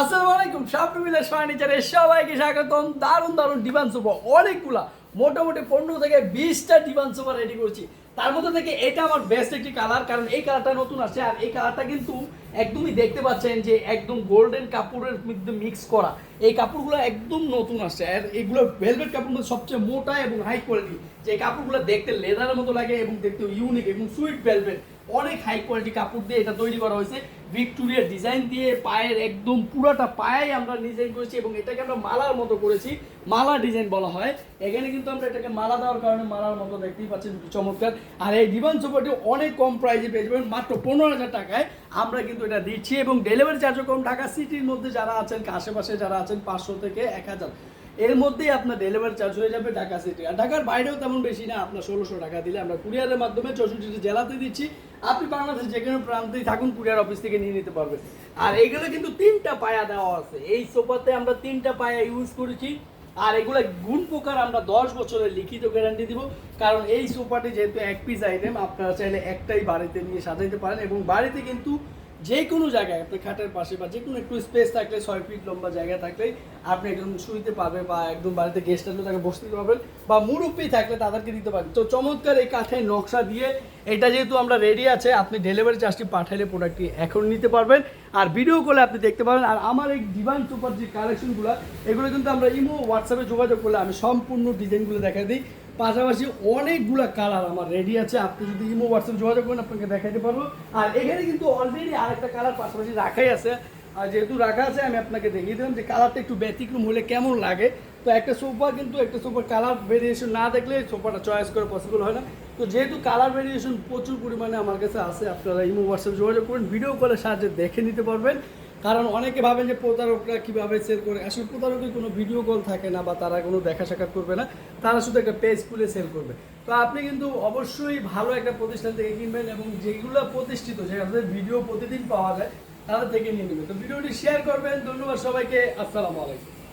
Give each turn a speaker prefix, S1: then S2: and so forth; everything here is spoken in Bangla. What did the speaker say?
S1: আসসালামু আলাইকুম শাপটু বিলাস ফার্নিচারে সবাইকে স্বাগতম। দারুণ দারুণ ডিমান্ড সোফা অনেকগুলা, মোটামুটি পনেরো থেকে বিশটা ডিমান্ড সোফা রেডি করছি। তার মধ্যে থেকে এটা আমার বেস্ট একটি কালার কারণ এই কালারটা নতুন আসছে আর এই কালারটা কিন্তু একদমই দেখতে পাচ্ছেন যে একদম গোল্ডেন কাপড়ের মধ্যে মিক্স করা। এই কাপড়গুলো একদম নতুন আসছে আর এগুলো ভেলভেট কাপড় মধ্যে সবচেয়ে মোটা এবং হাই কোয়ালিটি যে কাপড়গুলো দেখতে লেদারের মতো লাগে এবং দেখতে ইউনিক এবং সুইট ভেলভেট অনেক হাই কোয়ালিটি কাপড় দিয়ে এটা তৈরি করা হয়েছে। ভিক্টোরিয়ার ডিজাইন দিয়ে পায়ের একদম পুরোটা পায়ে আমরা ডিজাইন করেছি এবং এটাকে আমরা মালার মতো করেছি। মালা ডিজাইন বলা হয়। এখানে কিন্তু আমরা এটাকে মালা দেওয়ার কারণে মালার মতো দেখতেই পাচ্ছেন চমৎকার। আর এই ডিভান সোফাটি অনেক কম প্রাইসে পেয়ে যাবেন, মাত্র পনেরো হাজার টাকায়। আমরা কিন্তু এটা দিচ্ছি এবং ডেলিভারি চার্জও কম। ঢাকা সিটির মধ্যে যারা আছেন, আশেপাশে যারা আছেন, পাঁচশো থেকে এক হাজার। এর মধ্যেই আপনার ডেলিভারি চার্জ হয়ে যাবে ঢাকা সিটি আর ঢাকার বাইরেও তেমন বেশি না, আপনার ষোলোশো টাকা দিলে আমরা কুরিয়ারের মাধ্যমে চৌষট্টি জেলাতে দিচ্ছি। আপনি বাংলাদেশের যে কোনো প্রান্তেই থাকুন, কুরিয়ার অফিস থেকে নিয়ে নিতে পারবেন। আর এগুলো কিন্তু তিনটা পায়া দেওয়া আছে। এই সোফাতে আমরা তিনটা পায়া ইউজ করেছি। আর এগুলো গুণ প্রকার আমরা দশ বছরের লিখিত গ্যারান্টি দিব। কারণ এই সোফাটি যেহেতু এক পিস আইটেম আপনারা চাইলে একটাই বাড়িতে নিয়ে সাজাইতে পারেন এবং বাড়িতে কিন্তু যে কোনো জায়গায় আপনি খাটের পাশে বা যে কোনো একটু স্পেস থাকলে, ছয় ফিট লম্বা জায়গা থাকলে আপনি একদম শুইতে পারবেন বা একদম বাড়িতে গেস্ট আসলে তাকে বসতে দিতে পারবেন বা মুরব্বী থাকলে তাদেরকে দিতে পারেন তো চমৎকার এই কাঠের নকশা দিয়ে এটা যেহেতু আমরা রেডি আছে, আপনি ডেলিভারি চার্জটি পাঠাইলে প্রোডাক্টটি এখন নিতে পারবেন। আর ভিডিও কলে আপনি দেখতে পাবেন। আর আমার এই ডিভান সুপার যে কালেকশনগুলো এগুলো কিন্তু আমরা ইমো হোয়াটসঅ্যাপে যোগাযোগ করলে আমি সম্পূর্ণ ডিজাইনগুলো দেখা দিই। পাশাপাশি অনেকগুলা কালার আমার রেডি আছে। আপনি যদি ইমো হোয়াটসঅ্যাপ যোগাযোগ করেন, আপনাকে দেখাইতে পারব। আর এখানে কিন্তু অলরেডি আরেকটা কালার পাশাপাশি রাখাই আছে। আর যেহেতু রাখা আছে, আমি আপনাকে দেখিয়ে দিলাম যে কালারটা একটু ব্যতিক্রম হলে কেমন লাগে। তো একটা সোফা কিন্তু একটা সোফার কালার ভেরিয়েশন না দেখলে সোফাটা চয়েস করা পসিবল হয় না। তো যেহেতু কালার ভেরিয়েশন প্রচুর পরিমাণে আমার কাছে আছে, আপনারা ইমো হোয়াটসঅ্যাপ যোগাযোগ করুন ভিডিও কলের সাহায্যে দেখে নিতে পারবেন। কারণ অনেকে ভাবেন যে প্রতারকরা কীভাবে সেল করে। আসলে প্রতারকের কোনো ভিডিও কল থাকে না বা তারা কোনো দেখা সাক্ষাৎ করবে না। তারা শুধু একটা পেজ খুলে সেল করবে। তো আপনি কিন্তু অবশ্যই ভালো একটা প্রতিষ্ঠান থেকে কিনবেন এবং যেগুলো প্রতিষ্ঠিত যেখানে ভিডিও প্রতিদিন পাওয়া যায়, তাদের থেকে নিয়ে নেবেন। তো ভিডিওটি শেয়ার করবেন। ধন্যবাদ সবাইকে। আসসালামু আলাইকুম।